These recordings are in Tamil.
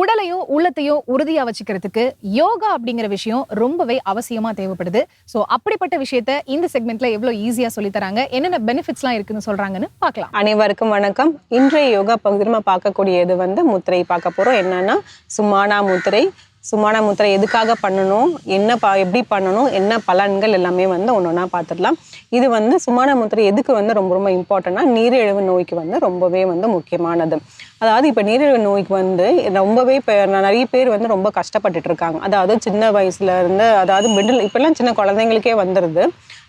உடலையும் உள்ளத்தையும் உறுதியாக வச்சுக்கிறதுக்கு யோகா அப்படிங்கிற விஷயம் ரொம்பவே அவசியமாக தேவைப்படுது. ஸோ அப்படிப்பட்ட விஷயத்த இந்த செக்மெண்ட்ல எவ்வளோ ஈஸியாக சொல்லித்தராங்க என்னென்ன பெனிஃபிட்ஸ்லாம் இருக்குன்னு சொல்றாங்கன்னு பார்க்கலாம். அனைவருக்கும் வணக்கம். இன்றைய யோகா பகுதியில் நம்ம பார்க்கக்கூடியது வந்து முத்திரை பார்க்க போகிறோம் என்னன்னா சுமானா முத்திரை. சுமானா முத்திரை எதுக்காக பண்ணணும்? என்ன ப எப்படி பண்ணணும்? என்ன பலன்கள் எல்லாமே வந்து ஒன்று ஒன்றா பார்த்துடலாம். இது வந்து சுமான முத்திரை எதுக்கு வந்து ரொம்ப ரொம்ப இம்பார்ட்டண்ட்னா நீரிழிவு நோய்க்கு வந்து ரொம்பவே வந்து முக்கியமானது. அதாவது இப்போ நீரிழிவு நோய்க்கு வந்து ரொம்பவே இப்போ நிறைய பேர் வந்து ரொம்ப கஷ்டப்பட்டுட்டு இருக்காங்க. அதாவது சின்ன வயசுல இருந்து அதாவது மிடில் இப்போல்லாம் சின்ன குழந்தைங்களுக்கே வந்துடுது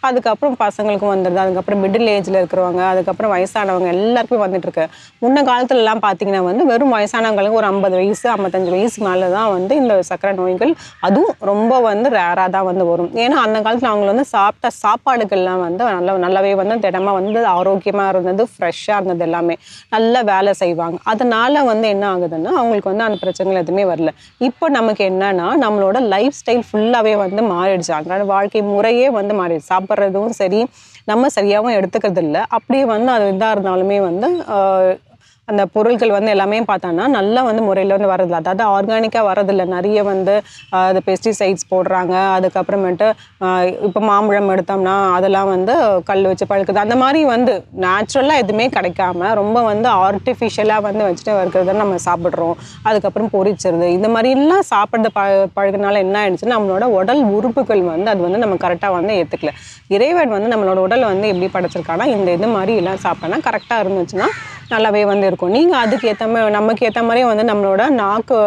அதுக்கப்புறம் பசங்களுக்கும் வந்துடுது அதுக்கப்புறம் மிடில் ஏஜில் இருக்கிறவங்க அதுக்கப்புறம் வயசானவங்க எல்லாருக்குமே வந்துட்டு இருக்கு. முன்ன காலத்துலலாம் பார்த்தீங்கன்னா வந்து வெறும் வயசானவங்களுக்கு ஒரு ஐம்பது வயசு ஐம்பத்தஞ்சு வயசு மேலே தான் வந்து இந்த சக்கரை நோய்கள் அதுவும் ரொம்ப வந்து ரேராக தான் வந்து வரும். ஏன்னா அந்த காலத்தில் அவங்க வந்து சாப்பிட்ட சாப்பாடுகள்லாம் வந்து நல்ல நல்லாவே வந்து திடமாக வந்து ஆரோக்கியமாக இருந்தது ஃப்ரெஷ்ஷாக இருந்தது எல்லாமே. நல்லா வேலை செய்வாங்க. அது அதனால வந்து என்ன ஆகுதுன்னா அவங்களுக்கு வந்து அந்த பிரச்சனைகள் எதுவுமே வரல. இப்போ நமக்கு என்னன்னா நம்மளோட லைஃப் ஸ்டைல் ஃபுல்லாகவே வந்து மாறிடுச்சு. அதனால வாழ்க்கை முறையே வந்து மாறிடுச்சு. சாப்பிட்றதும் சரி நம்ம சரியாகவும் எடுத்துக்கிறது இல்லை அப்படியே வந்து அது இதாக இருந்தாலுமே வந்து அந்த பொருட்கள் வந்து எல்லாமே பார்த்தோன்னா நல்லா வந்து முறையில் வந்து வரதில்லை அதாவது ஆர்கானிக்காக வரதில்லை நிறைய வந்து அது பெஸ்டிசைட்ஸ் போடுறாங்க. அதுக்கப்புறமேட்டு இப்போ மாம்பழம் எடுத்தோம்னா அதெல்லாம் வந்து கல் வச்சு பழுக்குது. அந்த மாதிரி வந்து நேச்சுரலாக எதுவுமே கிடைக்காம ரொம்ப வந்து ஆர்டிஃபிஷியலாக வந்து வச்சுட்டு இருக்கிறத நம்ம சாப்பிட்றோம். அதுக்கப்புறம் பொரிச்சிருது. இந்த மாதிரிலாம் சாப்பிட்றது ப பழகினால என்ன ஆயிடுச்சுன்னா நம்மளோட உடல் உறுப்புகள் வந்து அது வந்து நம்ம கரெக்டாக வந்து ஏற்றுக்கல இறைவன் வந்து நம்மளோட உடல் வந்து எப்படி படைச்சிருக்கானா இந்த இது மாதிரி எல்லாம் சாப்பிட்டோன்னா கரெக்டாக இருந்துச்சுன்னா நல்லாவே வந்து இருக்கும். நீங்கள் அதுக்கு ஏற்ற மாதிரி நமக்கு ஏற்ற மாதிரி வந்து நம்மளோட நாக்கு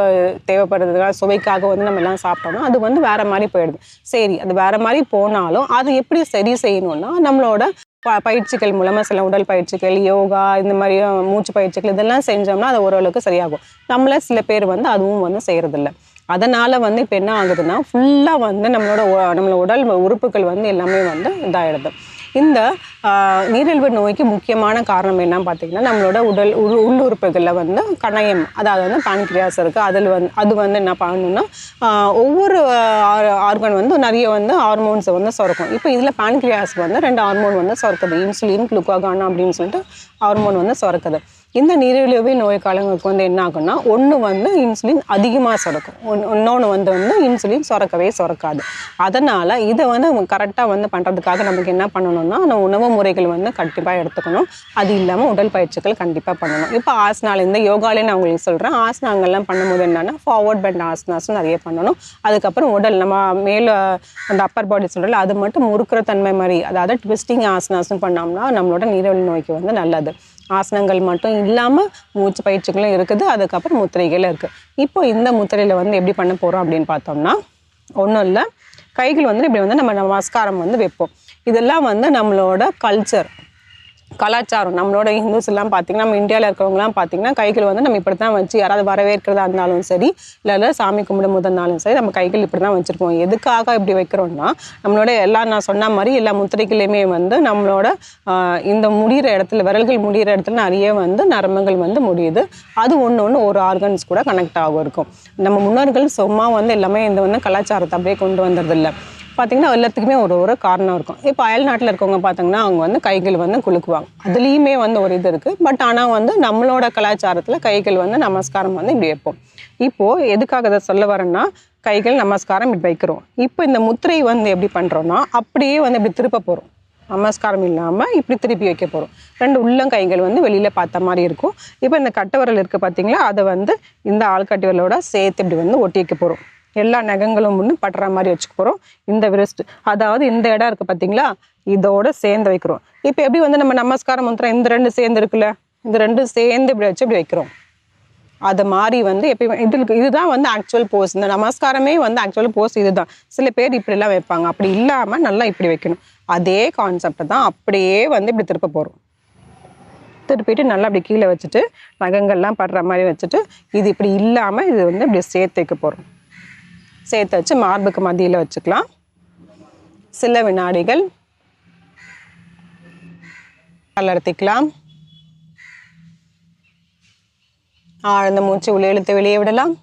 தேவைப்படுறதுக்காக சுவைக்காக வந்து நம்ம எல்லாம் சாப்பிட்டோம்னா அது வந்து வேறு மாதிரி போயிடுது. சரி அது வேறு மாதிரி போனாலும் அது எப்படி சரி செய்யணும்னா நம்மளோட ப பயிற்சிகள் மூலமாக சில உடல் பயிற்சிகள் யோகா இந்த மாதிரி மூச்சு பயிற்சிகள் இதெல்லாம் செஞ்சோம்னா அது ஓரளவுக்கு சரியாகும். நம்மள சில பேர் வந்து அதுவும் வந்து செய்கிறதில்ல அதனால் வந்து இப்போ என்ன ஆகுதுன்னா ஃபுல்லாக வந்து நம்மளோட நம்மளோட உடல் உறுப்புகள் வந்து எல்லாமே வந்து இதாகிடுது இந்த நீரிழிவு நோய்க்கு முக்கியமான காரணம் என்னன்னு பார்த்தீங்கன்னா நம்மளோட உடல் உள் உள்ளுறுப்புகளில் வந்து கணையம் அதாவது வந்து பான்கிரியாஸ் இருக்குது அதில் வந்து அது வந்து என்ன பண்ணணும்னா ஒவ்வொரு ஆர்கன் வந்து நிறைய வந்து ஹார்மோன்ஸை வந்து சுரக்கும். இப்போ இதில் பான்கிரியாஸ் வந்து ரெண்டு ஹார்மோன் வந்து சுரக்குது. இன்சுலின் குளுக்கோகான் அப்படின்னு சொல்லிட்டு ஹார்மோன் வந்து சுரக்குது. இந்த நீரிழிவு நோய் காலங்களுக்கு வந்து என்ன ஆகும்னா ஒன்று வந்து இன்சுலின் அதிகமாக சுரக்கும். ஒன் இன்னொன்று வந்து வந்து இன்சுலின் சுரக்கவே சுரக்காது. அதனால் இதை வந்து கரெக்டாக வந்து பண்ணுறதுக்காக நமக்கு என்ன பண்ணணும்னா நம்ம உணவு முறைகள் வந்து கண்டிப்பாக எடுத்துக்கணும். அது இல்லாமல் உடல் பயிற்சிகள் கண்டிப்பாக பண்ணணும். இப்போ ஆசனால இந்த யோகாலே நான் உங்களுக்கு சொல்கிறேன் ஆசனாங்கள்லாம் பண்ணும்போது என்னென்னா ஃபார்வர்ட் பெண்ட் ஆசனாஸ் நிறைய பண்ணணும். அதுக்கப்புறம் உடல் நம்ம மேலே அந்த அப்பர் பாடி சொல்கிறல அது மட்டும் முறுக்கிற தன்மை மாதிரி அதாவது ட்விஸ்டிங் ஆசனாஸும் பண்ணோம்னா நம்மளோட நீரிழிவு நோய்க்கு வந்து நல்லது. ஆசனங்கள் மட்டும் இல்லாமல் மூச்சு பயிற்சிகளும் இருக்குது. அதுக்கப்புறம் முத்திரைகளும் இருக்குது இப்போ இந்த முத்திரையில் வந்து எப்படி பண்ண போகிறோம் அப்படின்னு பார்த்தோம்னா ஒன்றும் இல்லை. கைகள் வந்து இப்படி வந்து நம்ம நமஸ்காரம் வந்து வைப்போம். இதெல்லாம் வந்து நம்மளோட கல்ச்சர் கலாச்சாரம் நம்மளோட ஹிந்துஸ் எல்லாம் பார்த்தீங்கன்னா நம்ம இந்தியாவில் இருக்கிறவங்கலாம் பார்த்தீங்கன்னா கைகள் வந்து நம்ம இப்படி தான் வச்சு யாராவது வரவேற்கிறதா இருந்தாலும் சரி இல்லை சாமி கும்பிடும் போது இருந்தாலும் சரி நம்ம கைகள் இப்படி தான் வச்சுருப்போம். எதுக்காக இப்படி வைக்கிறோம்னா நம்மளோட எல்லா நான் சொன்ன மாதிரி எல்லா முத்திரைகளையுமே வந்து நம்மளோட இந்த முடிகிற இடத்துல விரல்கள் முடிகிற இடத்துல நிறைய வந்து நரம்புகள் வந்து முடியுது. அது ஒன்று ஒன்று ஒரு ஆர்கன்ஸ் கூட கனெக்ட் ஆகும் இருக்கும். நம்ம முன்னோர்கள் சும்மா வந்து எல்லாமே இந்த வந்து கலாச்சாரத்தை அப்படியே கொண்டு வந்ததில்லை. பார்த்திங்கன்னா எல்லாத்துக்குமே ஒரு ஒரு காரணம் இருக்கும். இப்போ அயல் நாட்டில் இருக்கவங்க பார்த்திங்கன்னா அவங்க வந்து கைகள் வந்து குலுக்குவாங்க. அதுலேயுமே வந்து ஒரு இது இருக்குது பட் ஆனால் வந்து நம்மளோட கலாச்சாரத்தில் கைகள் வந்து நமஸ்காரம் வந்து இப்படி வைப்போம். இப்போது எதுக்காக அதை சொல்ல வரேன்னா கைகள் நமஸ்காரம் இப்படி வைக்கிறோம். இப்போ இந்த முத்திரை வந்து எப்படி பண்ணுறோன்னா அப்படியே வந்து இப்படி திருப்ப போகிறோம் நமஸ்காரம் இல்லாமல் இப்படி திருப்பி வைக்க போகிறோம் ரெண்டு உள்ளங்கைகள் வந்து வெளியில் பார்த்த மாதிரி இருக்கும். இப்போ இந்த கட்டவரல் இருக்குது பார்த்தீங்களா அதை வந்து இந்த ஆள்கட்டி விரலோட சேர்த்து இப்படி வந்து ஒட்டி வைக்க போகிறோம் எல்லா நகங்களும் ஒன்று படுற மாதிரி வச்சுக்க போகிறோம் இந்த விரஸ்ட் அதாவது இந்த இடம் இருக்குது பார்த்தீங்களா இதோட சேர்ந்து வைக்கிறோம். இப்போ எப்படி வந்து நம்ம நமஸ்காரம் மந்திரம் இந்த ரெண்டு சேர்ந்து இருக்குல்ல? இந்த ரெண்டும் சேர்ந்து இப்படி வச்சு இப்படி வைக்கிறோம். அது மாதிரி வந்து எப்பயுமே இதுக்கு இதுதான் வந்து ஆக்சுவல் போஸ் இந்த நமஸ்காரமே வந்து ஆக்சுவல் போஸ் இதுதான். சில பேர் இப்படிலாம் வைப்பாங்க. அப்படி இல்லாமல் நல்லா இப்படி வைக்கணும். அதே கான்செப்டை தான் அப்படியே வந்து இப்படி திருப்ப போகிறோம் திருப்பிட்டு நல்லா அப்படி கீழே வச்சுட்டு நகங்கள்லாம் படுற மாதிரி வச்சுட்டு இது இப்படி இல்லாமல் இது வந்து இப்படி சேர்த்து வைக்க போகிறோம் சேர்த்து வச்சு மார்புக்கு மத்தியில் வச்சுக்கலாம். சில வினாடிகள் கலர்த்திக்கலாம் ஆழ்ந்த மூச்சு உள்ளே இழுத்து வெளியே விடலாம்.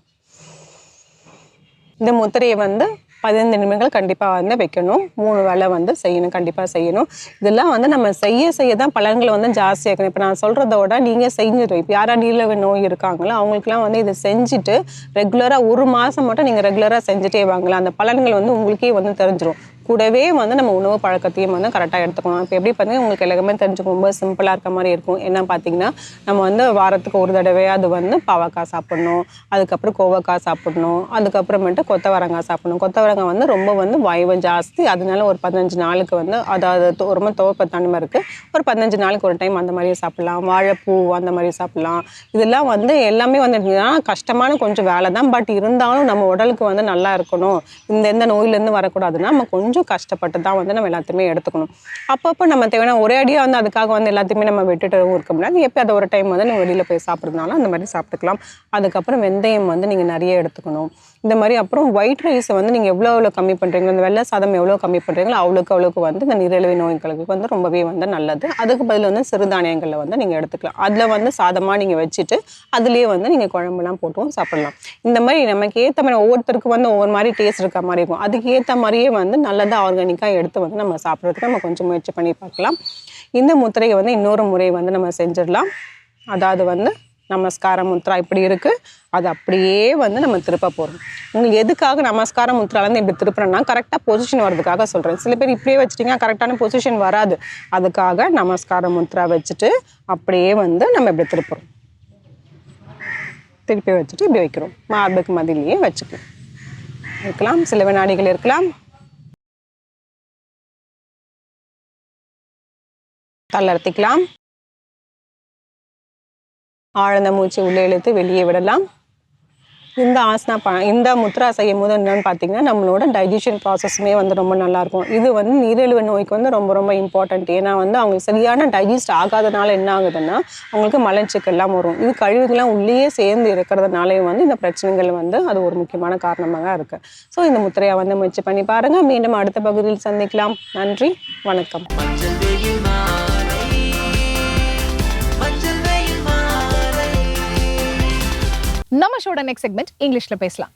இந்த முத்திரையை வந்து பதினைந்து நிமிடங்கள் கண்டிப்பாக வந்து வைக்கணும். மூணு வேலை வந்து செய்யணும் கண்டிப்பாக செய்யணும். இதெல்லாம் வந்து நம்ம செய்ய செய்ய தான் பலன்களை வந்து ஜாஸ்தியாக்கணும் இப்போ நான் சொல்கிறத விட நீங்கள் செஞ்சிடும் இப்போ யாராக நீரிழிவு நோய் இருக்காங்களோ அவங்களுக்குலாம் வந்து இதை செஞ்சுட்டு ரெகுலராக ஒரு மாதம் மட்டும் நீங்கள் ரெகுலராக செஞ்சுட்டே வாங்கலாம். அந்த பலன்கள் வந்து உங்களுக்கே வந்து தெரிஞ்சிடும் கூடவே வந்து நம்ம உணவு பழக்கத்தையும் வந்து கரெக்டாக எடுத்துக்கணும். இப்போ எப்படி பார்த்தீங்கன்னா உங்களுக்கு எல்லாமே தெரிஞ்சுக்கும் ரொம்ப சிம்பிளாக இருக்க மாதிரி இருக்கும். என்ன பார்த்தீங்கன்னா நம்ம வந்து வாரத்துக்கு ஒரு தடவை அது வந்து பாவக்காய் சாப்பிடணும். அதுக்கப்புறம் கோவக்காய் சாப்பிடணும். அதுக்கப்புறமேட்டு கொத்தவரங்காய் சாப்பிடணும். கொத்தவரங்காய் வந்து ரொம்ப வந்து வாய்வு ஜாஸ்தி. அதனால ஒரு பதினஞ்சு நாளுக்கு வந்து அதாவது ரொம்ப துவப்ப தன்மை இருக்குது ஒரு பதினஞ்சு நாளுக்கு ஒரு டைம் அந்த மாதிரி சாப்பிடலாம். வாழைப்பூ அந்த மாதிரி சாப்பிடலாம். இதெல்லாம் வந்து எல்லாமே வந்து கஷ்டமான கொஞ்சம் வேலை தான். பட் இருந்தாலும் நம்ம உடலுக்கு வந்து நல்லா இருக்கணும். இந்த எந்த நோயிலேருந்து வரக்கூடாதுன்னா நம்ம கொஞ்சம் கஷ்டப்பட்டு தான் வந்து நம்ம எல்லாத்தையுமே எடுத்துக்கணும். அப்பப்போ நம்ம தேவையான ஒரே அடியாக வந்து அதுக்காக வந்து எல்லாத்தையுமே நம்ம விட்டுட்டு இருக்க முடியாது எப்போ அதை ஒரு டைம் வந்து நீங்கள் வெளியில் போய் சாப்பிட்றதுனால அந்த மாதிரி சாப்பிட்டுக்கலாம். அதுக்கப்புறம் வெந்தயம் வந்து நீங்கள் நிறைய எடுத்துக்கணும். இந்த மாதிரி அப்புறம் ஒயிட் ரைஸை வந்து நீங்கள் எவ்வளோ எவ்வளோ கம்மி பண்ணுறீங்களோ அந்த வெள்ளை சாதம் எவ்வளோ கம்மி பண்ணுறீங்களோ அவ்வளோக்கு அவ்வளோக்கு வந்து இந்த நீரிழிவு நோய்களுக்கு வந்து ரொம்பவே வந்து நல்லது. அதுக்கு பதில் வந்து சிறுதானியங்களில் வந்து நீங்கள் எடுத்துக்கலாம். அதில் வந்து சாதமாக நீங்கள் வச்சுட்டு அதுலேயே வந்து நீங்கள் குழம்புலாம் போட்டும் சாப்பிடலாம். இந்த மாதிரி நமக்கு ஏற்ற மாதிரி ஒவ்வொருத்தருக்கும் வந்து ஒவ்வொரு மாதிரி டேஸ்ட் இருக்க மாதிரி இருக்கும். அதுக்கு ஏற்ற மாதிரியே வந்து நல்ல நல்லதாக ஆர்கானிக்காக எடுத்து வந்து நம்ம சாப்பிட்றதுக்கு நம்ம கொஞ்சம் முயற்சி பண்ணி பார்க்கலாம். இந்த முத்திரையை வந்து இன்னொரு முறை வந்து நம்ம செஞ்சிடலாம். அதாவது வந்து நமஸ்கார முத்ரா இப்படி இருக்குது அது அப்படியே வந்து நம்ம திருப்ப போகிறோம் உங்களுக்கு எதுக்காக நமஸ்கார முத்ராலேருந்து இப்படி திருப்புறேன்னா கரெக்டாக பொசிஷன் வர்றதுக்காக சொல்கிறேன் சில பேர் இப்படியே வச்சுட்டிங்கன்னா கரெக்டான பொசிஷன் வராது. அதுக்காக நமஸ்கார முத்ரா வச்சுட்டு அப்படியே வந்து நம்ம இப்படி திருப்புறோம். திருப்பி வச்சுட்டு இப்படி வைக்கிறோம். மார்புக்கு மதியிலேயே வச்சுக்கலாம். இருக்கலாம் சில வினாடிகள் இருக்கலாம். தளர்த்திக்கலாம். ஆழ்ந்த மூச்சு உள்ளே இழுத்து வெளியே விடலாம். இந்த ஆசனா ப இந்த முத்ரா செய்யும் போது என்னென்னு பார்த்தீங்கன்னா நம்மளோட டைஜஷன் ப்ராசஸுமே வந்து ரொம்ப நல்லாயிருக்கும் இது வந்து நீரிழிவு நோய்க்கு வந்து ரொம்ப ரொம்ப இம்பார்ட்டன்ட் ஏன்னா வந்து அவங்களுக்கு சரியான டைஜஸ்ட் ஆகாதனால என்ன ஆகுதுன்னா அவங்களுக்கு மலச்சிக்கெல்லாம் வரும். இது கழிவுகள்லாம் உள்ளேயே சேர்ந்து இருக்கிறதுனாலையும் வந்து இந்த பிரச்சனைகள் வந்து அது ஒரு முக்கியமான காரணமாக இருக்குது ஸோ இந்த முத்திரையை வந்து முயற்சி பண்ணி பாருங்கள் மீண்டும் அடுத்த பகுதியில் சந்திக்கலாம். நன்றி. வணக்கம். ஷோட நெக்ஸ்ட் செக்மெண்ட் இங்கிலீஷில் பேசலாம்.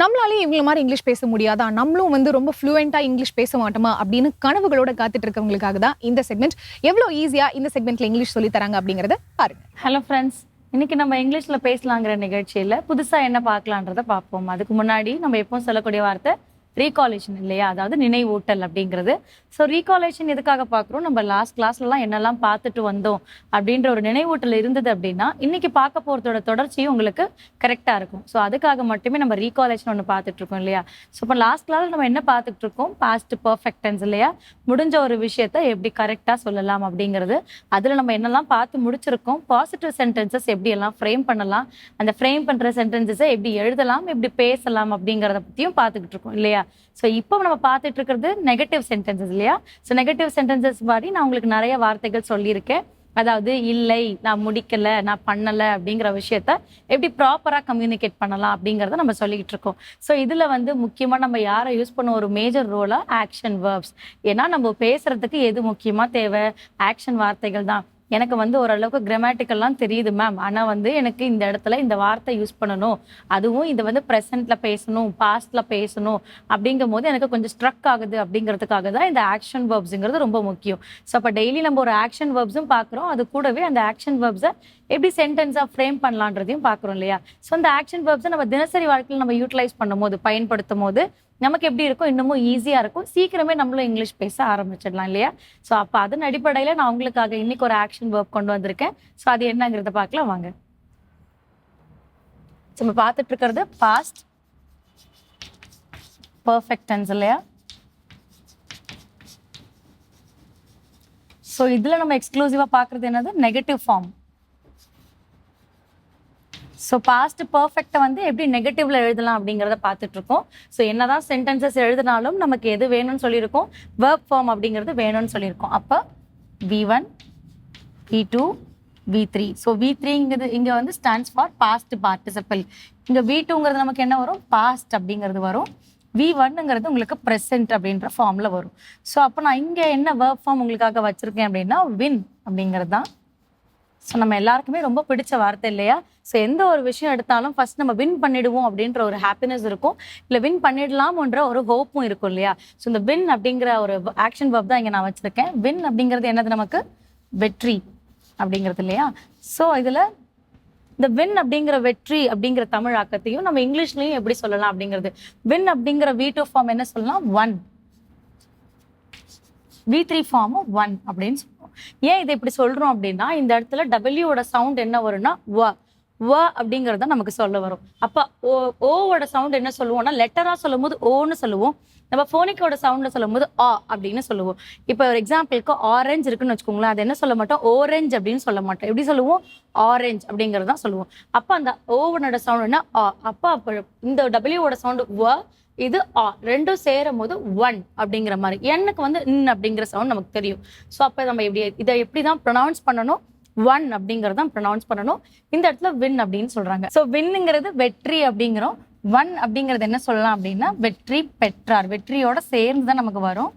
நம்மளாலேயும் இவங்கள மாதிரி இங்கிலீஷ் பேச முடியாதா? நம்மளும் வந்து ரொம்ப ஃப்ளூயண்டா இங்கிலீஷ் பேச மாட்டோமா? அப்படின்னு கனவுகளோட காத்துட்டு இருக்கவங்களுக்காக தான் இந்த செக்மெண்ட் எவ்வளோ ஈஸியா இந்த செக்மெண்ட்ல இங்கிலீஷ் சொல்லி தராங்க அப்படிங்கிறத பாருங்க. ஹலோ ஃப்ரெண்ட்ஸ் இன்னைக்கு நம்ம இங்கிலீஷ்ல பேசலாங்கிற நிகழ்ச்சியில புதுசா என்ன பார்க்கலான்றத பார்ப்போம். அதுக்கு முன்னாடி நம்ம எப்பவும் சொல்லக்கூடிய வார்த்தை ரீகாலேஷன் இல்லையா? அதாவது நினைவூட்டல் அப்படிங்கிறது. ஸோ ரீகாலேஷன் எதுக்காக பார்க்குறோம்? நம்ம லாஸ்ட் கிளாஸ்லலாம் என்னெல்லாம் பார்த்துட்டு வந்தோம் அப்படின்ற ஒரு நினைவூட்டல் இருந்தது அப்படின்னா இன்னைக்கு பார்க்க போகிறதோட தொடர்ச்சியும் உங்களுக்கு கரெக்டாக இருக்கும். ஸோ அதுக்காக மட்டுமே நம்ம ரீகாலேஷன் ஒன்று பார்த்துட்டு இருக்கோம் இல்லையா? ஸோ இப்போ லாஸ்ட் கிளாஸில் நம்ம என்ன பார்த்துட்டு இருக்கோம்? பாஸ்ட் பர்ஃபெக்ட் டென்ஸ் இல்லையா? முடிஞ்ச ஒரு விஷயத்த எப்படி கரெக்டாக சொல்லலாம் அப்படிங்கிறது. அதில் நம்ம என்னெல்லாம் பார்த்து முடிச்சிருக்கோம்? பாசிட்டிவ் சென்டென்சஸ் எப்படி எல்லாம் ஃப்ரேம் பண்ணலாம்? அந்த ஃப்ரேம் பண்ணுற சென்டென்சஸை எப்படி எழுதலாம்? எப்படி பேசலாம் அப்படிங்கிறத பற்றியும் பார்த்துக்கிட்டு இருக்கோம் இல்லையா? ஸோ இப்போ நம்ம பார்த்துட்டு இருக்கிறது நெகட்டிவ் சென்டென்சஸ் இல்லையா? ஸோ நெகட்டிவ் சென்டென்சஸ் மாதிரி நான் உங்களுக்கு நிறைய வார்த்தைகள் சொல்லியிருக்கேன். அதாவது இல்லை நான் முடிக்கல நான் பண்ணல அப்படிங்கிற விஷயத்த எப்படி ப்ராப்பராக கம்யூனிகேட் பண்ணலாம் அப்படிங்கிறத நம்ம சொல்லிக்கிட்டு இருக்கோம் ஸோ இதில் வந்து முக்கியமாக நம்ம யாரை யூஸ் பண்ண ஒரு மேஜர் ரோலாக ஆக்ஷன் வேர்ப்ஸ் ஏன்னா நம்ம பேசுறதுக்கு எது முக்கியமாக தேவை? ஆக்ஷன் வார்த்தைகள் தான். எனக்கு வந்து ஓரளவுக்கு கிராமட்டிக்கல்லாம் தெரியுது மேம் ஆனால் வந்து எனக்கு இந்த இடத்துல இந்த வார்த்தை யூஸ் பண்ணணும். அதுவும் இதை வந்து ப்ரெசென்ட்ல பேசணும் பாஸ்டில் பேசணும் அப்படிங்கும் போது எனக்கு கொஞ்சம் ஸ்ட்ரக் ஆகுது அப்படிங்கிறதுக்காக தான் இந்த ஆக்ஷன் வேர்ப்ஸுங்கிறது ரொம்ப முக்கியம். ஸோ அப்போ டெய்லி நம்ம ஒரு ஆக்ஷன் வேர்ப்ஸும் பார்க்குறோம். அது கூடவே அந்த ஆக்ஷன் வேர்ப்ஸை எப்படி சென்டென்ஸாக ஃப்ரேம் பண்ணலான்றதையும் பார்க்குறோம் இல்லையா? ஸோ அந்த ஆக்ஷன் வேர்ப்ஸை நம்ம தினசரி வாழ்க்கையில் நம்ம யூட்டிலைஸ் பண்ணும்போது பயன்படுத்தும் போது நமக்கு எப்படி இருக்கும் இன்னமும் ஈஸியாக இருக்கும். சீக்கிரமே நம்மளும் இங்கிலீஷ் பேச ஆரம்பிச்சிடலாம் இல்லையா? ஸோ அப்போ அதன் அடிப்படையில் நான் உங்களுக்காக இன்னைக்கு ஒரு ஆக்ஷன் ஒர்க் கொண்டு வந்திருக்கேன். ஸோ அது என்னங்கிறத பார்க்கலாம் வாங்க. ஸோ நம்ம பார்த்துட்டு இருக்கிறது பாஸ்ட் பர்ஃபெக்ட் டென்ஸ் இல்லையா? ஸோ இதில் நம்ம எக்ஸ்க்ளூசிவாக பார்க்குறது என்னது? நெகட்டிவ் ஃபார்ம் ஸோ பாஸ்ட் பர்ஃபெக்டை வந்து எப்படி நெகட்டிவ்ல எழுதலாம் அப்படிங்கிறத பார்த்துட்டு இருக்கோம் ஸோ என்னதான் சென்டென்சஸ் எழுதினாலும் நமக்கு எது வேணும்னு சொல்லியிருக்கோம். வேர்ப் ஃபார்ம் அப்படிங்கிறது வேணும்னு சொல்லியிருக்கோம். அப்போ V one V two V three so V த்ரீங்கிறது இங்கே வந்து ஸ்டாண்ட்ஸ் ஃபார் பாஸ்ட் பார்ட்டிசிபிள் இங்கே வி டூங்கிறது நமக்கு என்ன வரும்? பாஸ்ட் அப்படிங்கிறது வரும். வி ஒன்னுங்கிறது உங்களுக்கு ப்ரெசென்ட் அப்படின்ற ஃபார்மில் வரும். ஸோ அப்போ நான் இங்கே என்ன வேர்ப் ஃபார்ம் உங்களுக்காக வச்சுருக்கேன் அப்படின்னா வின் அப்படிங்கிறது தான். ஸோ நம்ம எல்லாருக்குமே ரொம்ப பிடிச்ச வார்த்தை இல்லையா? ஸோ எந்த ஒரு விஷயம் எடுத்தாலும் ஃபர்ஸ்ட் நம்ம வின் பண்ணிடுவோம் அப்படின்ற ஒரு ஹாப்பினஸ் இருக்கும். இல்லை வின் பண்ணிடலாம்ன்ற ஒரு ஹோப்பும் இருக்கும் இல்லையா? ஸோ இந்த வின் அப்படிங்கிற ஒரு ஆக்ஷன் verb தான் இங்கே நான் வச்சுருக்கேன். வின் அப்படிங்கிறது என்னது நமக்கு? வெற்றி அப்படிங்கிறது இல்லையா? ஸோ இதில் இந்த வின் அப்படிங்கிற வெற்றி அப்படிங்கிற தமிழ் ஆக்கத்தையும் நம்ம இங்கிலீஷ்லையும் எப்படி சொல்லலாம் அப்படிங்கிறது? வின் அப்படிங்கிற வீட்டு ஃபார்ம் என்ன சொல்லலாம்? ஒன் வி த்ரீ ஃபார்மும் ஒன் அப்படின்னு சொல்லுவோம் ஏன் இதை இப்படி சொல்கிறோம் அப்படின்னா இந்த இடத்துல டபிள்யூட சவுண்ட் என்ன வரும்னா வ. வ அப்படிங்கிறது தான் நமக்கு சொல்ல வரும். அப்போ ஓ ஓவோட சவுண்ட் என்ன சொல்லுவோம்னா லெட்டராக சொல்லும் போது ஓன்னு சொல்லுவோம். நம்ம ஃபோனிக்கோட சவுண்டில் சொல்லும் போது ஆ அப்படின்னு சொல்லுவோம். இப்போ ஒரு எக்ஸாம்பிளுக்கு ஆரஞ்சு இருக்குன்னு வச்சுக்கோங்களேன் அது என்ன சொல்ல மாட்டோம்? ஓரஞ்சு அப்படின்னு சொல்ல மாட்டோம். எப்படி சொல்லுவோம்? ஆரஞ்சு அப்படிங்கிறது தான் சொல்லுவோம். அப்போ அந்த ஓவனோட சவுண்ட் என்ன? ஆ அப்போ அப்போ இந்த டபிள்யூவோட சவுண்டு வ இது ஆ ரெண்டும் சேரும் போது ஒன் அப்படிங்கிற மாதிரி. எண்ணுக்கு வந்து இன் அப்படிங்கிற சவுண்ட் நமக்கு தெரியும். ஸோ அப்போ நம்ம எப்படி இதை எப்படி தான் ப்ரொனவுன்ஸ் பண்ணணும்? ஒன் அப்படிங்கிறது தான் ப்ரொனவுன்ஸ் பண்ணணும். இந்த இடத்துல வின் அப்படின்னு சொல்கிறாங்க ஸோ வின்னுங்கிறது வெற்றி அப்படிங்கிறோம். ஒன் அப்படிங்கிறது என்ன சொல்லலாம் அப்படின்னா வெற்றி பெற்றார். வெற்றியோட சேர்ந்து தான் நமக்கு வரும்.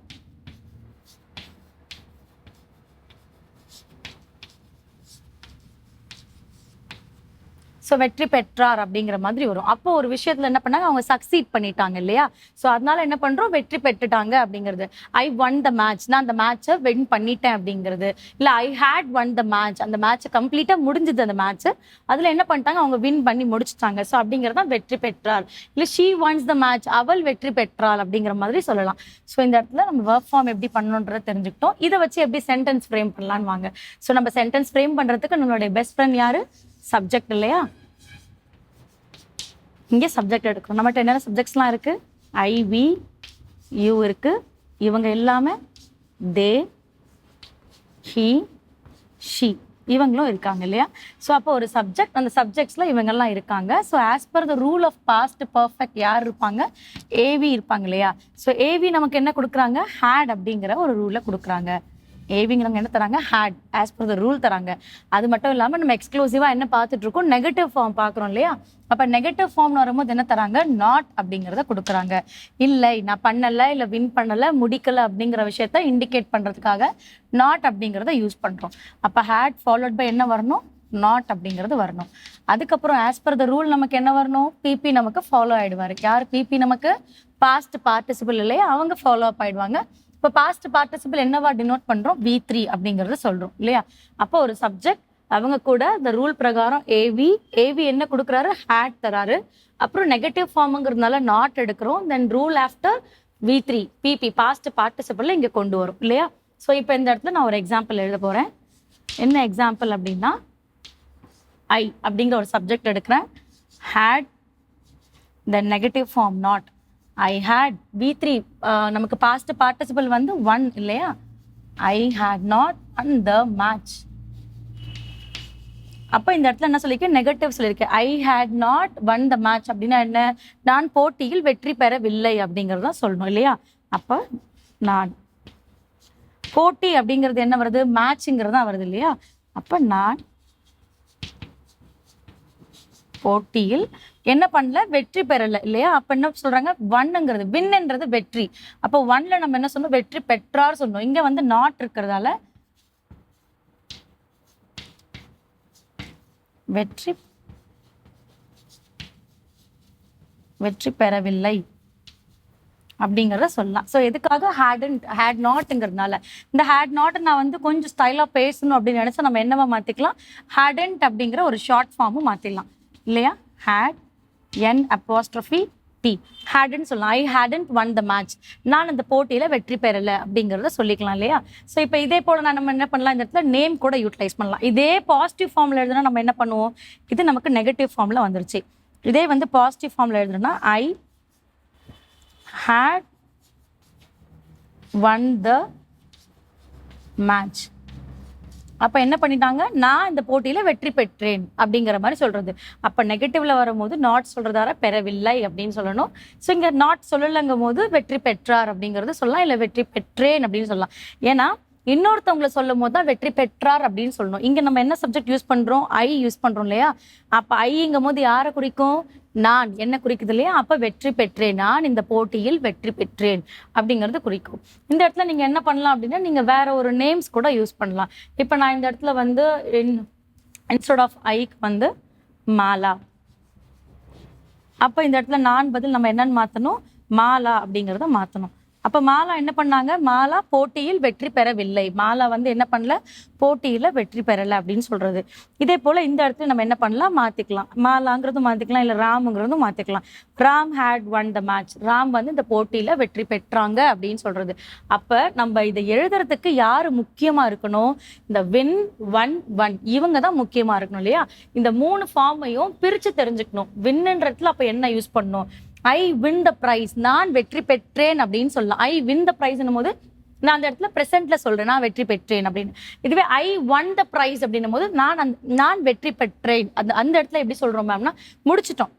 ஸோ வெற்றி பெற்றார் அப்படிங்கிற மாதிரி வரும். அப்போ ஒரு விஷயத்துல என்ன பண்ணாங்க? அவங்க சக்சீட் பண்ணிட்டாங்க இல்லையா? ஸோ அதனால என்ன பண்றோம்? வெற்றி பெற்றுட்டாங்க அப்படிங்கிறது. ஐ ஒன் த மேட்ச் நான் அந்த மேட்சை வின் பண்ணிட்டேன் அப்படிங்கிறது. இல்லை I had won the match அந்த மேட்ச்சை கம்ப்ளீட்டா முடிஞ்சது அந்த மேட்ச் அதுல என்ன பண்ணிட்டாங்க? அவங்க வின் பண்ணி முடிச்சிட்டாங்க. ஸோ அப்படிங்கிறது தான் வெற்றி பெற்றார். இல்லை ஷீ ஒன்ஸ் த மேட்ச் அவள் வெற்றி பெற்றாள் அப்படிங்கிற மாதிரி சொல்லலாம். ஸோ இந்த இடத்துல நம்ம ஒர்க் ஃபார்ம் எப்படி பண்ணணுன்றதை தெரிஞ்சுக்கிட்டோம். இதை வச்சு எப்படி சென்டென்ஸ் ஃப்ரேம் பண்ணலான்னு வாங்க. ஸோ நம்ம சென்டென்ஸ் ஃப்ரேம் பண்ணுறதுக்கு நம்மளுடைய பெஸ்ட் ஃப்ரெண்ட் யாரு? சப்ஜெக்ட் இல்லையா? இங்கே சப்ஜெக்ட் எடுக்கணும் நம்மகிட்ட என்னென்ன சப்ஜெக்ட்ஸ்லாம் இருக்குது ஐவி யூ இருக்குது இவங்க எல்லாமே தே ஹி ஷி இவங்களும் இருக்காங்க இல்லையா? ஸோ அப்போ ஒரு சப்ஜெக்ட் அந்த சப்ஜெக்ட்ஸில் இவங்கெல்லாம் இருக்காங்க. So as per the rule of past perfect யார் இருப்பாங்க? ஏவி இருப்பாங்க இல்லையா? ஸோ ஏவி நமக்கு என்ன கொடுக்குறாங்க? ஹேட் அப்படிங்கிற ஒரு ரூலை கொடுக்குறாங்க. ஏவிங்கிறவங்க என்ன தராங்க? Had as per the rule தராங்க. அது மட்டும் இல்லாமல் நம்ம எக்ஸ்க்ளூசிவாக என்ன பார்த்துட்டு இருக்கோம்? நெகட்டிவ் ஃபார்ம் பார்க்குறோம் இல்லையா? அப்போ நெகட்டிவ் ஃபார்ம்னு வரும்போது என்ன தராங்க? நாட் அப்படிங்கிறத கொடுக்குறாங்க. இல்லை நான் பண்ணலை இல்லை வின் பண்ணலை முடிக்கலை அப்படிங்கிற விஷயத்த இண்டிகேட் பண்ணுறதுக்காக நாட் அப்படிங்கிறத யூஸ் பண்ணுறோம் அப்போ ஹேட் ஃபாலோட் பை என்ன வரணும்? நாட் அப்படிங்கிறது வரணும். அதுக்கப்புறம் ஆஸ் பர் த ரூல் நமக்கு என்ன வரணும்? பிபி நமக்கு ஃபாலோ ஆகிடுவார் யார் பிபி நமக்கு? பாஸ்ட் பார்ட்டிசிபிள் இல்லையா? அவங்க ஃபாலோ அப் ஆகிடுவாங்க இப்போ பாஸ்ட் பார்ட்டிசிபிள் என்னவா டினோட் பண்ணுறோம் வி த்ரீ அப்படிங்கிறத சொல்கிறோம் இல்லையா? அப்போ ஒரு சப்ஜெக்ட் அவங்க கூட இந்த ரூல் பிரகாரம் ஏவி ஏவி என்ன கொடுக்குறாரு? ஹேட் தராரு. அப்புறம் நெகட்டிவ் ஃபார்முங்கிறதுனால நாட் எடுக்கிறோம். Then rule after V three PP past participle இங்கே கொண்டு வரும் இல்லையா? ஸோ இப்போ இந்த இடத்துல நான் ஒரு எக்ஸாம்பிள் எழுத போகிறேன் என்ன எக்ஸாம்பிள் அப்படின்னா ஐ அப்படிங்கிற ஒரு சப்ஜெக்ட் எடுக்கிறேன். Had the negative form not I had V three நமக்கு பாஸ்ட் பார்ட்டிசிபிள் வந்து ஒன் இல்லையா? I had not and the match அப்போ இந்த இடத்துல என்ன சொல்லியிருக்கேன் நெகட்டிவ் சொல்லியிருக்கேன் I had not won the match அப்படின்னா என்ன? நான் போட்டியில் வெற்றி பெறவில்லை அப்படிங்கிறது தான் சொல்லணும் இல்லையா? அப்போ நான் போட்டி அப்படிங்கிறது என்ன வருது? மேட்சுங்கிறது தான் வருது இல்லையா? அப்போ நான் போட்டியில் என்ன பண்ணல? வெற்றி பெறல இல்லையா? அப்ப என்ன சொல்றாங்க? ஒன்னுங்கிறது வின்ன்றது வெற்றி. அப்போ ஒன்ல நம்ம என்ன சொன்னோம்? வெற்றி பெற்றார் சொன்னோம். இங்க வந்து நாட் இருக்கிறதால வெற்றி வெற்றி பெறவில்லை அப்படிங்கிறத சொல்லலாம். ஸோ எதுக்காக ஹேட் அண்ட் ஹேட் நாட்டுங்கிறதுனால இந்த ஹேட் நாட் நான் வந்து கொஞ்சம் ஸ்டைலாக பேசணும் அப்படின்னு நினச்சா நம்ம என்னவா மாற்றிக்கலாம் ஹேடன்ட் அப்படிங்கிற ஒரு ஷார்ட் ஃபார்மும் மாற்றிடலாம் இல்லையா? Had N apostrophe T hadn't சொல்லலாம். I hadn't won the match நான் அந்த போட்டியில் வெற்றி பெறலை அப்படிங்கிறத சொல்லிக்கலாம் இல்லையா? ஸோ இப்போ இதே போல் நான் நம்ம என்ன பண்ணலாம்? இந்த இடத்துல நேம் கூட யூட்டிலைஸ் பண்ணலாம். இதே பாசிட்டிவ் ஃபார்மில் எழுதுனா நம்ம என்ன பண்ணுவோம்? இது நமக்கு நெகட்டிவ் ஃபார்மில் வந்துருச்சு. இதே வந்து பாசிட்டிவ் ஃபார்மில் எழுதுனா I had won the match அப்ப என்ன பண்ணிட்டாங்க? நான் இந்த போட்டியில வெற்றி பெற்றேன் அப்படிங்கிற மாதிரி சொல்றது. அப்ப நெகட்டிவ்ல வரும்போது நாட் சொல்றதார பெறவில்லை அப்படின்னு சொல்லணும். ஸோ இங்க நாட் சொல்லலைங்கும் போது வெற்றி பெற்றார் அப்படிங்கறது சொல்லலாம் இல்ல வெற்றி பெற்றேன் அப்படின்னு சொல்லலாம். ஏன்னா இன்னொருத்தவங்களை சொல்லும் போது தான் வெற்றி பெற்றார் அப்படின்னு சொல்லணும். இங்கே நம்ம என்ன சப்ஜெக்ட் யூஸ் பண்ணுறோம் ஐ யூஸ் பண்ணுறோம் இல்லையா? அப்போ ஐங்கும் போது யாரை குறிக்கும்? நான். என்ன குறிக்குது இல்லையா? அப்போ வெற்றி பெற்றேன். நான் இந்த போட்டியில் வெற்றி பெற்றேன் அப்படிங்கிறது குறிக்கும். இந்த இடத்துல நீங்கள் என்ன பண்ணலாம் அப்படின்னா நீங்கள் வேற ஒரு நேம்ஸ் கூட யூஸ் பண்ணலாம். இப்போ நான் இந்த இடத்துல வந்து இன்ஸ்டெட் ஆஃப் ஐக்கு வந்து மாலா. அப்போ இந்த இடத்துல நான் பதில் நம்ம என்னன்னு மாற்றணும் மாலா அப்படிங்கிறத மாற்றணும் அப்ப மாலா என்ன பண்ணாங்க? மாலா போட்டியில் வெற்றி பெறவில்லை. மாலா வந்து என்ன பண்ணல? போட்டியில வெற்றி பெறல அப்படின்னு சொல்றது. இதே போல இந்த இடத்துல நம்ம என்ன பண்ணலாம்? மாத்திக்கலாம். மாலாங்கிறதும் மாத்திக்கலாம் இல்ல ராமுங்கிறதும் மாத்திக்கலாம். Ram had won the match Ram வந்து இந்த போட்டியில வெற்றி பெற்றாங்க அப்படின்னு சொல்றது. அப்ப நம்ம இதை எழுதுறதுக்கு யாரு முக்கியமா இருக்கணும்? இந்த வின் ஒன் ஒன் இவங்க தான் முக்கியமா இருக்கணும் இல்லையா? இந்த மூணு ஃபார்மையும் பிரிச்சு தெரிஞ்சுக்கணும். வின்னுன்றதுல அப்ப என்ன யூஸ் பண்ணணும்? ஐ வின் த ப்ரைஸ் நான் வெற்றி பெற்றேன் அப்படின்னு சொல்லலாம். ஐ வின் த பிரைஸ் போது நான் அந்த இடத்துல ப்ரெசென்ட்ல சொல்றேன். நான் வெற்றி பெற்றேன் அப்படின்னு. இதுவே ஐ ஒன் த ப்ரைஸ் அப்படின்னும் போது நான் அந்த நான் வெற்றி பெற்றேன். அந்த அந்த இடத்துல எப்படி சொல்றோம் மேம்னா முடிச்சிட்டோம்.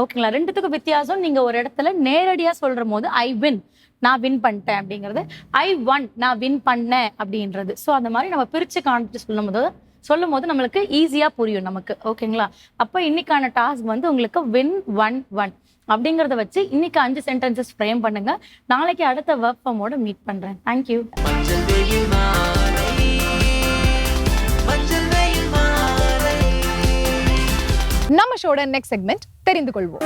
ஓகேங்களா? ரெண்டுத்துக்கும் வித்தியாசம். நீங்க ஒரு இடத்துல நேரடியா சொல்ற போது ஐ வின் நான் வின் பண்ணிட்டேன் அப்படிங்கிறது. ஐ ஒன் நான் வின் பண்ணேன் அப்படின்றது. ஸோ அந்த மாதிரி நம்ம பிரிச்சு காமிச்சு சொல்லும் போது சொல்லும் போது நம்மளுக்கு ஈஸியா புரியும் நமக்கு. ஓகேங்களா அப்போ இன்னைக்கான டாஸ்க் வந்து உங்களுக்கு வின் ஒன் ஒன் அப்படிங்கறத வச்சு இன்னைக்கு அஞ்சு சென்டென்சஸ் ஃப்ரேம் பண்ணுங்க. நாளைக்கு அடுத்த ஒர்க் ஃபார்மோட மீட் பண்றேன். தேங்க்யூ நம்ம ஷோட நெக்ஸ்ட் செக்மெண்ட் தெரிந்து கொள்வோம்.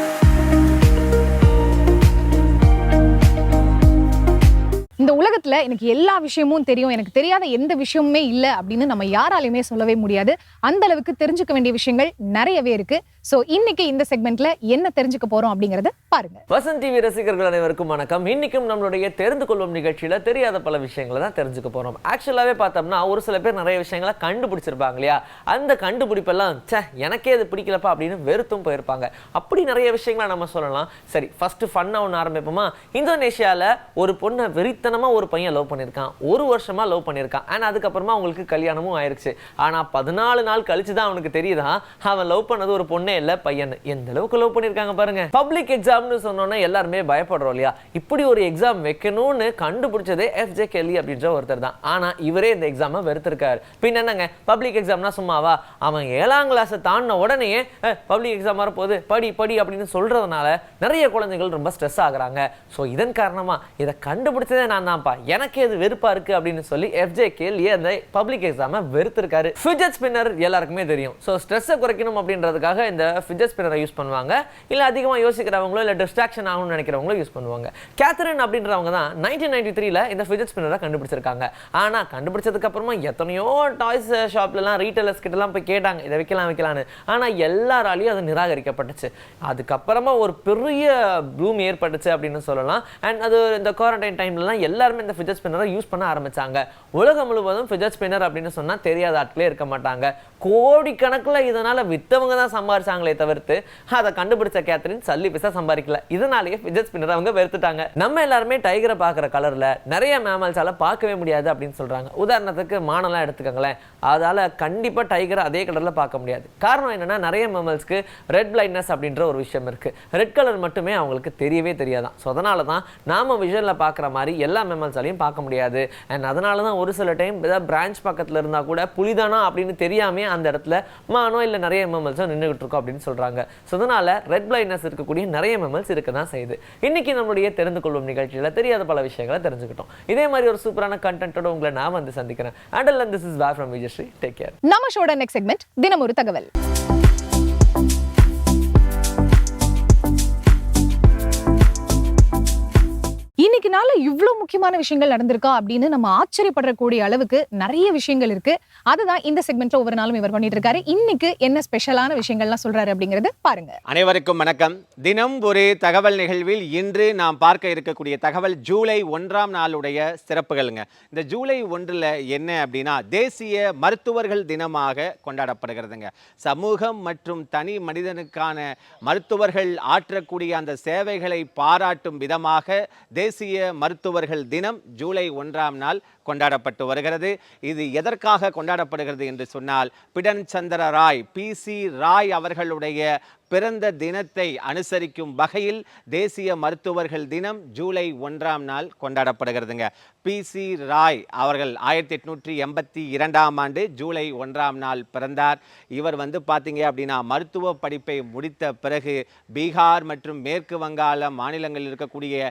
இந்த உலகத்துல எனக்கு எல்லா விஷயமும் தெரியும். எனக்கு தெரியாத எந்த விஷயமுமே இல்லை அப்படின்னு நம்ம யாராலையுமே சொல்லவே முடியாது. அந்த அளவுக்கு தெரிஞ்சுக்க வேண்டிய விஷயங்கள் நிறையவே இருக்கு. ஸோ இன்னைக்கு இந்த செக்மெண்ட்ல என்ன தெரிஞ்சுக்க போறோம் அப்படிங்கறத பாருங்க. வசந்த் டிவி ரசிகர்கள் அனைவருக்கும் வணக்கம். இன்னைக்கும் நம்மளுடைய தெரிந்து கொள்வோம் நிகழ்ச்சியில தெரியாத பல விஷயங்களை தான் தெரிஞ்சுக்க போறோம். ஆக்சுவலாவே பார்த்தோம்னா ஒரு சில பேர் நிறைய விஷயங்களை கண்டுபிடிச்சிருப்பாங்க இல்லையா? அந்த கண்டுபிடிப்பெல்லாம் ச்சே எனக்கே அது பிடிக்கலப்பா அப்படின்னு வெறுத்தும் போயிருப்பாங்க. அப்படி நிறைய விஷயங்களை நம்ம சொல்லலாம். சரி ஃபர்ஸ்ட் ஃபன்னா ஒன்று ஆரம்பிப்போமா? இந்தோனேஷியால ஒரு பொண்ணை வெறித்தனமா ஒரு பையன் லவ் பண்ணியிருக்கான். ஒரு வருஷமா லவ் பண்ணியிருக்கான். அண்ட் அதுக்கப்புறமா அவங்களுக்கு கல்யாணமும் ஆயிருச்சு. ஆனா பதினாலு நாள் கழிச்சு தான் அவனுக்கு தெரியுதான் அவன் லவ் பண்ணது ஒரு பொண்ணு இல்ல பையன் எந்த அளவுக்கு லவ் பண்ணியிருக்காங்க பாருங்க. பப்ளிக் எக்ஸாம்னு சொன்னோன்னே எல்லாருமே பயப்படுறோம் இல்லையா? இப்படி ஒரு எக்ஸாம் வைக்கணும்னு கண்டுபிடிச்சதே எஃப் ஜே கெல்லி அப்படின்ற ஒருத்தர் தான். ஆனா இவரே இந்த எக்ஸாமை வெறுத்திருக்காரு. பின் என்னங்க? பப்ளிக் எக்ஸாம்னா சும்மாவா? அவன் ஏழாம் கிளாஸை தாண்டின உடனே பப்ளிக் எக்ஸாம் வரப்போகுது. படி படி அப்படின்னு சொல்றதுனால நிறைய குழந்தைகள் ரொம்ப ஸ்ட்ரெஸ் ஆகுறாங்க. ஸோ இதன் காரணமா இதை கண்டுபிடிச்சதே நான் தான்ப்பா. எனக்கு இது வெறுப்பா இருக்கு அப்படின்னு சொல்லி எஃப்ஜே கேள்வி அந்த பப்ளிக் எக்ஸாமை வெறுத்திருக்காரு. ஃபியூச்சர் ஸ்பின்னர் எல்லாருக்குமே தெரியும். ஸோ ஸ்ட்ரெஸ்ஸை குறைக்கணும் அப்படின்றதுக்காக இந்த ஃபிஜெட் ஸ்பின்னரை யூஸ் பண்ணுவாங்க. இல்லை அதிகமாக யோசிக்கிறவங்களோ இல்லை டிஸ்ட்ராக்ஷன் ஆகணும்னு நினைக்கிறவங்களோ யூஸ் பண்ணுவாங்க. கேத்தரின் அப்படின்றவங்க தான் நைன்டீன் நைன்டி த்ரீல இந்த ஃபிஜெட் ஸ்பின்னரை கண்டுபிடிச்சிருக்காங்க. ஆனால் கண்டுபிடிச்சதுக்கு அப்புறமா எத்தனையோ டாய்ஸ் ஷாப்லலாம் ரீட்டைலர்ஸ் கிட்டலாம் போய் கேட்டாங்க இதை வைக்கலாம் வைக்கலான்னு ஆனால் எல்லாராலையும் அது நிராகரிக்கப்பட்டுச்சு. அதுக்கப்புறமா ஒரு பெரிய ப்ளூம் ஏற்பட்டுச்சு அப்படின்னு சொல்லலாம். அண்ட் அது இந்த குவாரண்டைன் டைம்லலாம் எல்லாருமே இந்த ஃபிஜெட் ஸ்பின்னரை யூஸ் பண்ண ஆரம்பிச்சாங்க. உலகம் முழுவதும் ஃபிஜெட் ஸ்பின்னர் அப்படின்னு சொன்னால் தெரியாத ஆட்களே இருக்க மாட்டாங்க. கோடிக்கணக்கில் இதனால விற்றவங்க தான் சம்பாரிச்சாங்களே தவிர்த்து அதை கண்டுபிடிச்ச கேத்ரின் சல்லி பிசா சம்பாதிக்கல. இதனாலேயே ஃபிஜெட் ஸ்பின்னர் அவங்க வெறுத்துட்டாங்க. நம்ம எல்லாருமே டைகரை பார்க்குற கலரில் நிறைய மேமல்ஸால் பார்க்கவே முடியாது அப்படின்னு சொல்றாங்க. உதாரணத்துக்கு மானெல்லாம் எடுத்துக்கோங்களேன். அதால கண்டிப்பாக டைகரை அதே கலரில் பார்க்க முடியாது. காரணம் என்னென்னா நிறைய மேமல்ஸ்க்கு ரெட் பிளைண்ட்னஸ் அப்படின்ற ஒரு விஷயம் இருக்கு. ரெட் கலர் மட்டுமே அவங்களுக்கு தெரியவே தெரியாதான். ஸோ அதனால தான் நாம விஷனில் பார்க்குற மாதிரி எல்லா மேமல்ஸாலையும் பார்க்க முடியாது. அண்ட் அதனால தான் ஒரு சில டைம் ஏதாவது பிரான்ச் பக்கத்தில் இருந்தால் கூட புலிதானா அப்படின்னு தெரியாமே அந்த இடத்துல மானோ இல்லை நிறைய மேமல்ஸோ நின்றுகிட்டு இருக்கோம் அப்படின்னு சொல்கிறாங்க ஸோ அதனால ரெட் பிளைண்ட்னஸ் இருக்கக்கூடிய நிறைய மெமல்ஸ் இருக்க தான் செய்யுது. இன்னைக்கு நம்மளுடைய தெரிந்து கொள்ளும் நிகழ்ச்சியில் தெரியாத பல விஷயங்களை தெரிஞ்சுக்கிட்டோம். இதே மாதிரி ஒரு சூப்பரான கண்டென்ட்டோட உங்களை நான் வந்து சந்திக்கிறேன். And this is back from Vijayashree take care நம்ம ஷோட நெக்ஸ்ட் செக்மெண்ட் தினம் ஒரு தகவல். இன்னைக்கு நாள்ல இவ்வளவு முக்கியமான விஷயங்கள் நடந்திருக்கா அப்படின்னு நம்ம ஆச்சரியப்படக்கூடிய அளவுக்கு நிறைய விஷயங்கள் இருக்கு. அதுதான் இந்த செக்மெண்ட்ல ஒவ்வொரு நாளும் இவர் பண்ணிட்டு இருக்காரு. இன்னைக்கு என்ன ஸ்பெஷலான விஷயங்கள்லாம் சொல்றாரு அப்படிங்கறது பாருங்க. அனைவருக்கும் வணக்கம். தினம் ஒரு தகவல் நிகழ்வில் இன்று நாம் பார்க்க இருக்கக்கூடிய தகவல் ஜூலை ஒன்றாம் நாளுடைய சிறப்புகளுங்க. இந்த ஜூலை ஒன்றில் என்ன அப்படின்னா தேசிய மருத்துவர்கள் தினமாக கொண்டாடப்படுகிறதுங்க. சமூகம் மற்றும் தனி மனிதனுக்கான மருத்துவர்கள் ஆற்றக்கூடிய அந்த சேவைகளை பாராட்டும் விதமாக தேசிய மருத்துவர்கள் தினம் ஜூலை ஒன்றாம் நாள் கொண்டாடப்பட்டு வருகிறது. இது எதற்காக கொண்டாடப்படுகிறது என்று சொன்னால் பிடன் சந்திர ராய் பி. சி. ராய் அவர்களுடைய பிறந்த தினத்தை அனுசரிக்கும் வகையில் தேசிய மருத்துவர்கள் தினம் ஜூலை ஒன்றாம் நாள் கொண்டாடப்படுகிறதுங்க. பி. சி. ராய் அவர்கள் ஆயிரத்தி எட்நூற்றி எண்பத்தி இரண்டாம் ஆண்டு ஜூலை ஒன்றாம் நாள் பிறந்தார். இவர் வந்து பார்த்தீங்க அப்படின்னா மருத்துவ படிப்பை முடித்த பிறகு பீகார் மற்றும் மேற்கு வங்காள மாநிலங்களில் இருக்கக்கூடிய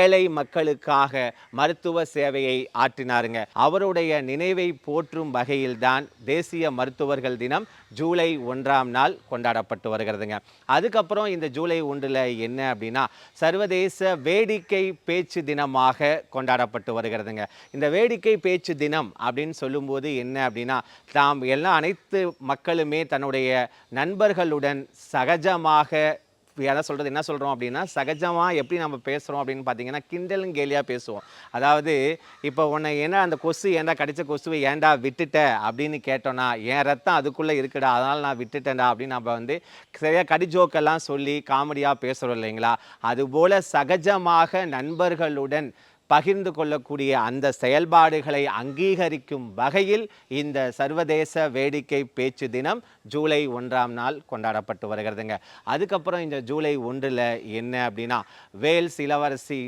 ஏழை மக்களுக்காக மருத்துவ சேவையை ஆற்றினார். ஆற்றினாருங்க அவருடைய நினைவை போற்றும் வகையில்தான் தேசிய மருத்துவர்கள் தினம் ஜூலை ஒன்றாம் நாள் கொண்டாடப்பட்டு வருகிறதுங்க. அதுக்கப்புறம் இந்த ஜூலை ஒன்றில் என்ன அப்படின்னா சர்வதேச வேடிக்கை பேச்சு தினமாக கொண்டாடப்பட்டு வருகிறதுங்க. இந்த வேடிக்கை பேச்சு தினம் அப்படின்னு சொல்லும்போது என்ன அப்படின்னா தாம் எல்லாம் அனைத்து மக்களுமே தன்னுடைய நண்பர்களுடன் சகஜமாக எதை சொல்கிறது என்ன சொல்கிறோம் அப்படின்னா சகஜமாக எப்படி நம்ம பேசுகிறோம் அப்படின்னு பார்த்தீங்கன்னா கிண்டலும் கேலியாக பேசுவோம். அதாவது இப்போ உன்னை ஏன்னா அந்த கொசு ஏன்டா கடித்த கொசுவை ஏன்டா விட்டுட்ட அப்படின்னு கேட்டோன்னா என் ரத்தம் அதுக்குள்ளே இருக்குடா அதனால் நான் விட்டுட்டேன்டா அப்படின்னு நம்ம வந்து சரியாக கடி ஜோக்கெல்லாம் சொல்லி காமெடியாக பேசுகிறோம் இல்லைங்களா? அதுபோல் சகஜமாக நண்பர்களுடன் பகிர்ந்து கொள்ளக்கூடிய அந்த செயல்பாடுகளை அங்கீகரிக்கும் வகையில் இந்த சர்வதேச வேடிக்கை பேச்சு தினம் ஜூலை ஒன்றாம் நாள் கொண்டாடப்பட்டு வருகிறதுங்க. அதுக்கப்புறம் இந்த ஜூலை ஒன்றில் என்ன அப்படின்னா வேல்ஸ் இளவரசி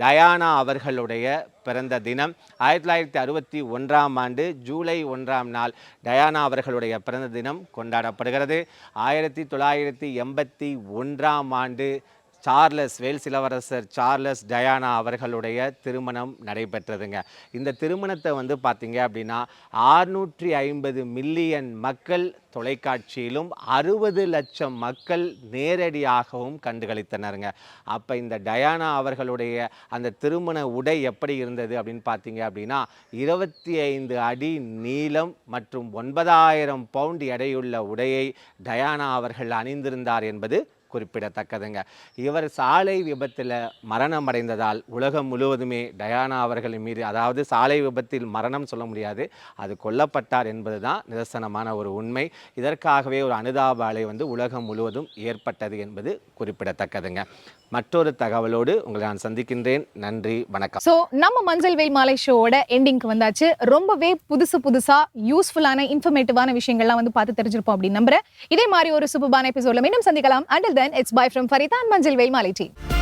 டயானா அவர்களுடைய பிறந்த தினம் ஆயிரத்தி தொள்ளாயிரத்தி அறுபத்தி ஒன்றாம் ஆண்டு ஜூலை ஒன்றாம் நாள் டயானா அவர்களுடைய பிறந்த தினம் கொண்டாடப்படுகிறது. ஆயிரத்தி தொள்ளாயிரத்தி எண்பத்தி ஒன்றாம் ஆண்டு சார்லஸ் வேல்ஸ் இளவரசர் சார்லஸ் டயானா அவர்களுடைய திருமணம் நடைபெற்றதுங்க. இந்த திருமணத்தை வந்து பார்த்தீங்க அப்படின்னா ஆறுநூற்றி ஐம்பது மில்லியன் மக்கள் தொலைக்காட்சியிலும் அறுபது லட்சம் மக்கள் நேரடியாகவும் கண்டுகளித்தனருங்க. அப்போ இந்த டயானா அவர்களுடைய அந்த திருமண உடை எப்படி இருந்தது அப்படின்னு பார்த்தீங்க அப்படின்னா இருபத்தி ஐந்து அடி நீளம் மற்றும் ஒன்பதாயிரம் பவுண்ட் எடையுள்ள உடையை டயானா அவர்கள் அணிந்திருந்தார் என்பது குறிப்பிடத்தக்கதுங்க. இவர் சாலை விபத்தில் மரணம் அடைந்ததால் உலகம் முழுவதுமே டயானா அவர்களின் மீது அதாவது சாலை விபத்தில் மரணம் சொல்ல முடியாது அது கொல்லப்பட்டார் என்பதுதான் நிதர்சனமான ஒரு உண்மை. இதற்காகவே ஒரு அனுதாப அலை வந்து உலகம் முழுவதும் ஏற்பட்டது என்பது குறிப்பிடத்தக்கதுங்க. மற்றொரு தகவலோடு உங்களை நான் சந்திக்கின்றேன். நன்றி வணக்கம். ஸோ நம்ம மஞ்சள் வெயில் மாலை ஷோவோட எண்டிங்க்கு வந்தாச்சு. ரொம்பவே புதுசு புதுசாக யூஸ்ஃபுல்லான இன்ஃபர்மேட்டிவான விஷயங்கள்லாம் வந்து பார்த்து தெரிஞ்சிருப்போம் அப்படின்னு நம்புறேன். இதே மாதிரி ஒரு சூப்பர்பான எபிசோட மீண்டும் சந்திக்கலாம். Until then, it's bye from Farida and Manjil Velmali team.